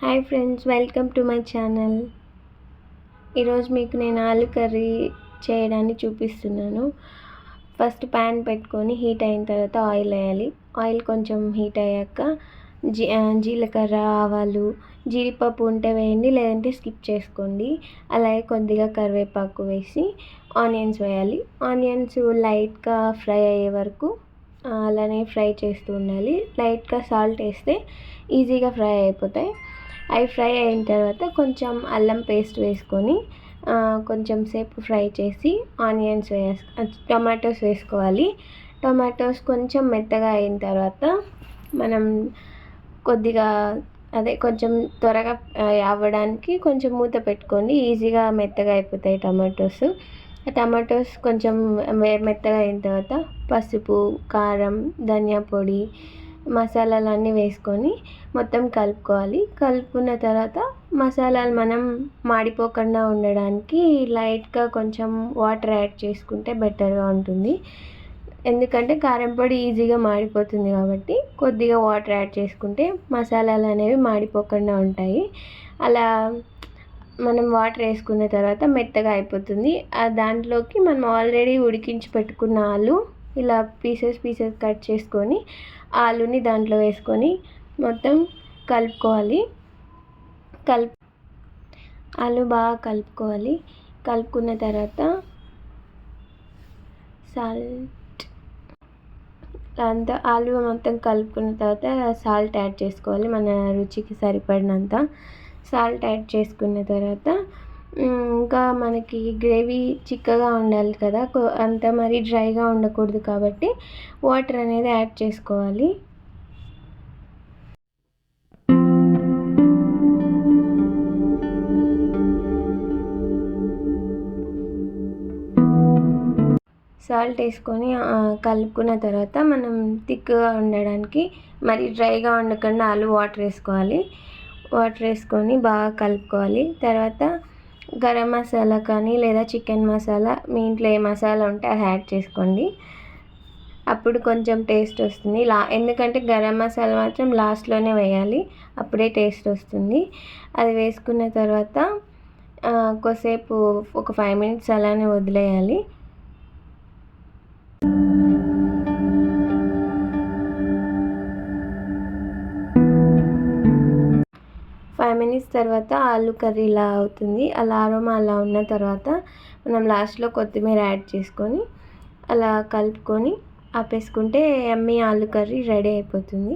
Hi friends welcome to my channel. ఈరోజు మీకు నేను ఆలు కర్రీ చేయడాన్ని చూపిస్తున్నాను. ఫస్ట్ ప్యాన్ పెట్టుకొని హీట్ అయిన తర్వాత ఆయిల్ వేయాలి. ఆయిల్ కొంచెం హీట్ అయ్యాక జీ జీలకర్ర ఆవాలు జీడిపప్పు ఉంటే వేయండి లేదంటే స్కిప్ చేసుకోండి. అలాగే కొద్దిగా కరివేపాకు వేసి ఆనియన్స్ వేయాలి. ఆనియన్స్ లైట్గా ఫ్రై అయ్యే వరకు అలానే ఫ్రై చేస్తూ ఉండాలి. లైట్గా సాల్ట్ వేస్తే ఈజీగా ఫ్రై అయిపోతాయి. అవి ఫ్రై అయిన తర్వాత కొంచెం అల్లం పేస్ట్ వేసుకొని కొంచెం సేపు ఫ్రై చేసి ఆనియన్స్ వేస్ టొమాటోస్ వేసుకోవాలి. టొమాటోస్ కొంచెం మెత్తగా అయిన తర్వాత మనం కొద్దిగా అదే కొంచెం త్వరగా అవ్వడానికి కొంచెం మూత పెట్టుకోండి ఈజీగా మెత్తగా అయిపోతాయి టమాటోస్. టమాటోస్ కొంచెం మెత్తగా అయిన తర్వాత పసుపు కారం ధనియా పొడి మసాలాలు అన్నీ వేసుకొని మొత్తం కలుపుకోవాలి. కలుపుకున్న తర్వాత మసాలాలు మనం మాడిపోకుండా ఉండడానికి లైట్గా కొంచెం వాటర్ యాడ్ చేసుకుంటే బెటర్గా ఉంటుంది. ఎందుకంటే కారం పొడి ఈజీగా మాడిపోతుంది కాబట్టి కొద్దిగా వాటర్ యాడ్ చేసుకుంటే మసాలాలు అనేవి మాడిపోకుండా ఉంటాయి. అలా మనం వాటర్ వేసుకున్న తర్వాత మెత్తగా అయిపోతుంది. దాంట్లోకి మనం ఆల్రెడీ ఉడికించి పెట్టుకున్న ఆలు ఇలా పీసెస్ పీసెస్ కట్ చేసుకొని ఆలుని దాంట్లో వేసుకొని మొత్తం కలుపుకోవాలి. కలుపు ఆలు బాగా కలుపుకోవాలి. కలుపుకున్న తర్వాత సాల్ట్ అంతా ఆలు మొత్తం కలుపుకున్న తర్వాత సాల్ట్ యాడ్ చేసుకోవాలి. మన రుచికి సరిపడినంత సాల్ట్ యాడ్ చేసుకున్న తర్వాత ఇంకా మనకి గ్రేవీ చిక్కగా ఉండాలి కదా. అంత మరీ డ్రైగా ఉండకూడదు కాబట్టి వాటర్ అనేది యాడ్ చేసుకోవాలి. సాల్ట్ వేసుకొని కలుపుకున్న తర్వాత మనం థిక్గా ఉండడానికి మరి డ్రైగా ఉండకుండా ఆలు వాటర్ వేసుకోవాలి. వాటర్ వేసుకొని బాగా కలుపుకోవాలి. తర్వాత గరం మసాలా కానీ లేదా చికెన్ మసాలా మీ ఇంట్లో ఏ మసాలా ఉంటే అది యాడ్ చేసుకోండి. అప్పుడు కొంచెం టేస్ట్ వస్తుంది. లా ఎందుకంటే గరం మసాలా మాత్రం లాస్ట్లోనే వేయాలి. అప్పుడే టేస్ట్ వస్తుంది. అది వేసుకున్న తర్వాత కొద్దిసేపు ఒక ఫైవ్ మినిట్స్ అలానే వదిలేయాలి. ఫైవ్ మినిట్స్ తర్వాత ఆలు కర్రీ ఇలా అవుతుంది. అలా అరోమా అలా ఉన్న తర్వాత మనం లాస్ట్లో కొత్తిమీర యాడ్ చేసుకొని అలా కలుపుకొని ఆపేసుకుంటే ఎమ్మి ఆలు కర్రీ రెడీ అయిపోతుంది.